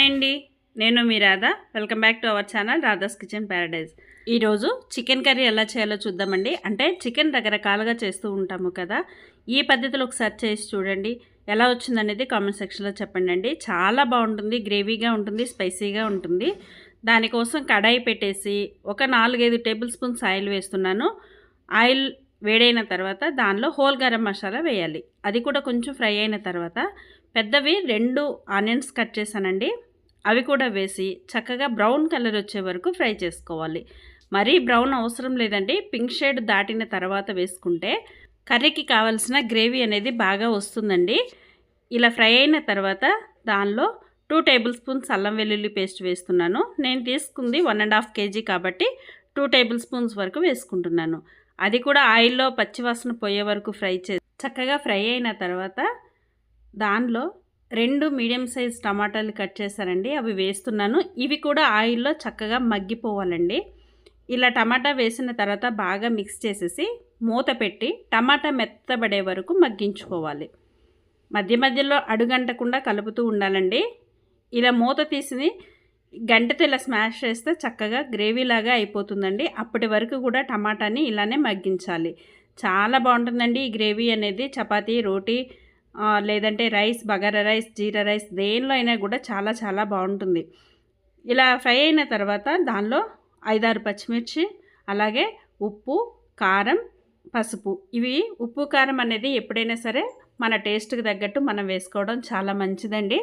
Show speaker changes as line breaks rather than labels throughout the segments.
Hi అండి. నేను మీ Radha. Welcome back to our channel Radha's kitchen paradise. ఈరోజు chicken curry ఎలా చేయాలో చూద్దామండి. అంటే చికెన్ రకరకాలుగా చేస్తూ ఉంటాము కదా. ఈ పద్ధతిలో ఒకసారి చేసి చూడండి. ఎలా వచ్చిందనేది కామెంట్ సెక్షన్లో చెప్పండి అండి. చాలా బాగుంటుంది గ్రేవీగా ఉంటుంది స్పైసీగా ఉంటుంది. దానికోసం కడాయి పెట్టేసి ఒక నాలుగైదు టేబుల్ స్పూన్స్ ఆయిల్ వేస్తున్నాను. ఆయిల్ వేడైన తర్వాత దానిలో హోల్ గరం మసాలా వేయాలి. అది కూడా కొంచెం ఫ్రై అయిన తర్వాత పెద్దవి రెండు ఆనియన్స్ కట్ చేశానండి. అవి కూడా వేసి చక్కగా బ్రౌన్ కలర్ వచ్చే వరకు ఫ్రై చేసుకోవాలి. మరీ బ్రౌన్ అవసరం లేదండి. పింక్ షేడ్ దాటిన తర్వాత వేసుకుంటే కర్రీకి కావలసిన గ్రేవీ అనేది బాగా వస్తుందండి. ఇలా ఫ్రై అయిన తర్వాత దానిలో టూ టేబుల్ స్పూన్స్ అల్లం వెల్లుల్లి పేస్ట్ వేస్తున్నాను. నేను తీసుకుంది వన్ అండ్ హాఫ్ కేజీ కాబట్టి టూ టేబుల్ స్పూన్స్ వరకు వేసుకుంటున్నాను. అది కూడా ఆయిల్లో పచ్చివాసన పోయే వరకు ఫ్రై చే చక్కగా ఫ్రై అయిన తర్వాత దానిలో రెండు మీడియం సైజ్ టమాటాలు కట్ చేశానండి అవి వేస్తున్నాను. ఇవి కూడా ఆయిల్లో చక్కగా మగ్గిపోవాలండి. ఇలా టమాటా వేసిన తర్వాత బాగా మిక్స్ చేసేసి మూత పెట్టి టమాటా మెత్తబడే వరకు మగ్గించుకోవాలి. మధ్య మధ్యలో అడుగంటకుండా కలుపుతూ ఉండాలండి. ఇలా మూత తీసి గంటతో ఇలా స్మాష్ చేస్తే చక్కగా గ్రేవీలాగా అయిపోతుందండి. అప్పటి వరకు కూడా టమాటాని ఇలానే మగ్గించాలి. చాలా బాగుంటుందండి ఈ గ్రేవీ అనేది చపాతీ రోటీ లేదంటే rice bagara rice jeera rice దేనిలో అయినా కూడా చాలా చాలా బాగుంటుంది. ఇలా ఫ్రై అయిన తర్వాత దానిలో ఐదారు పచ్చిమిర్చి అలాగే ఉప్పు కారం పసుపు. ఇవి ఉప్పు కారం అనేది ఎప్పుడైనా సరే మన టేస్ట్కి తగ్గట్టు మనం వేసుకోవడం చాలా మంచిదండి.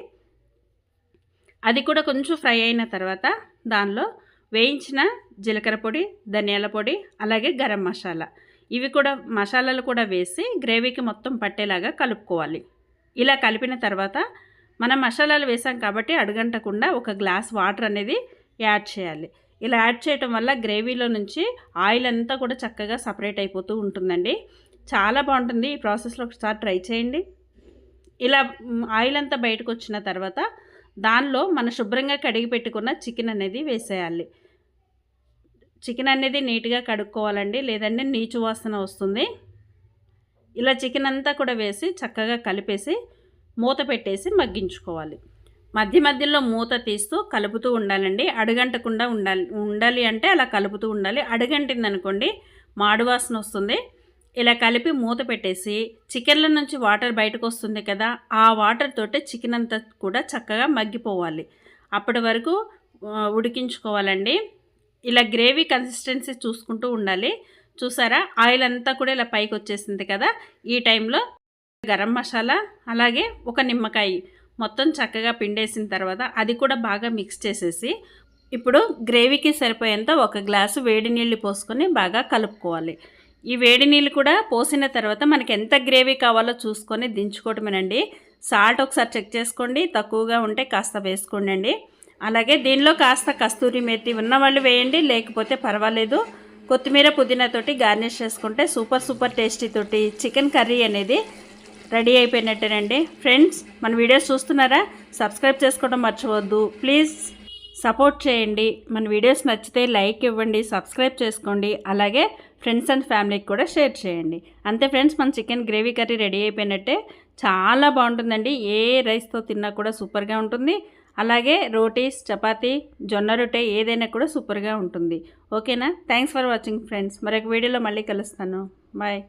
అది కూడా కొంచెం ఫ్రై అయిన తర్వాత దానిలో వేయించిన జీలకర్ర పొడి ధనియాల పొడి అలాగే గరం మసాలా. ఇవి కూడా మసాలాలు కూడా వేసి గ్రేవీకి మొత్తం పట్టేలాగా కలుపుకోవాలి. ఇలా కలిపిన తర్వాత మనం మసాలాలు వేసాం కాబట్టి అడుగంటకుండా ఒక గ్లాస్ వాటర్ అనేది యాడ్ చేయాలి. ఇలా యాడ్ చేయటం వల్ల గ్రేవీలో నుంచి ఆయిల్ అంతా కూడా చక్కగా సపరేట్ అయిపోతూ ఉంటుందండి. చాలా బాగుంటుంది. ఈ ప్రాసెస్లో ఒకసారి ట్రై చేయండి. ఇలా ఆయిల్ అంతా బయటకు వచ్చిన తర్వాత దానిలో మన శుభ్రంగా కడిగి పెట్టుకున్న చికెన్ అనేది వేసేయాలి. చికెన్ అనేది నీట్గా కడుక్కోవాలండి. లేదంటే నీచు వాసన వస్తుంది. ఇలా చికెన్ అంతా కూడా వేసి చక్కగా కలిపేసి మూత పెట్టేసి మగ్గించుకోవాలి. మధ్య మధ్యలో మూత తీస్తూ కలుపుతూ ఉండాలండి. అడుగంటకుండా ఉండాలి. ఉండాలి అంటే అలా కలుపుతూ ఉండాలి. అడుగంటింది అనుకోండి మాడు వాసన వస్తుంది. ఇలా కలిపి మూత పెట్టేసి చికెన్ల నుంచి వాటర్ బయటకు వస్తుంది కదా ఆ వాటర్ తోటే చికెన్ అంతా కూడా చక్కగా మగ్గిపోవాలి. అప్పటి వరకు ఉడికించుకోవాలండి. ఇలా గ్రేవీ కన్సిస్టెన్సీ చూసుకుంటూ ఉండాలి. చూసారా? ఆయిల్ అంతా కూడా ఇలా పైకి వచ్చేసింది కదా? ఈ టైంలో గరం మసాలా అలాగే ఒక నిమ్మకాయ మొత్తం చక్కగా పిండేసిన తర్వాత అది కూడా బాగా మిక్స్ చేసేసి ఇప్పుడు గ్రేవీకి సరిపోయేంత ఒక గ్లాసు వేడి నీళ్ళు పోసుకొని బాగా కలుపుకోవాలి. ఈ వేడి నీళ్ళు కూడా పోసిన తర్వాత మనకి ఎంత గ్రేవీ కావాలో చూసుకొని దించుకోవటమేనండి. సాల్ట్ ఒకసారి చెక్ చేసుకోండి. తక్కువగా ఉంటే కాస్త వేసుకోండి అండి అలాగే దీనిలో కాస్త కస్తూరి మెత్తి ఉన్నవాళ్ళు వేయండి లేకపోతే పర్వాలేదు. కొత్తిమీర పుదీనాతోటి గార్నిష్ చేసుకుంటే సూపర్ సూపర్ టేస్టీ తోటి చికెన్ కర్రీ అనేది రెడీ అయిపోయినట్టేనండి. ఫ్రెండ్స్ మన వీడియోస్ చూస్తున్నారా? సబ్స్క్రైబ్ చేసుకోవడం మర్చిపోవద్దు. ప్లీజ్ సపోర్ట్ చేయండి. మన వీడియోస్ నచ్చితే లైక్ ఇవ్వండి సబ్స్క్రైబ్ చేసుకోండి. అలాగే ఫ్రెండ్స్ అండ్ ఫ్యామిలీకి కూడా షేర్ చేయండి. అంతే ఫ్రెండ్స్ మన చికెన్ గ్రేవీ కర్రీ రెడీ అయిపోయినట్టే. చాలా బాగుంటుందండి. ఏ రైస్తో తిన్నా కూడా సూపర్గా ఉంటుంది. అలాగే రోటీస్ చపాతీ జొన్న రొట్టె ఏదైనా కూడా సూపర్గా ఉంటుంది. ఓకేనా? థ్యాంక్స్ ఫర్ వాచింగ్ ఫ్రెండ్స్ మరొక వీడియోలో మళ్ళీ కలుస్తాను. బాయ్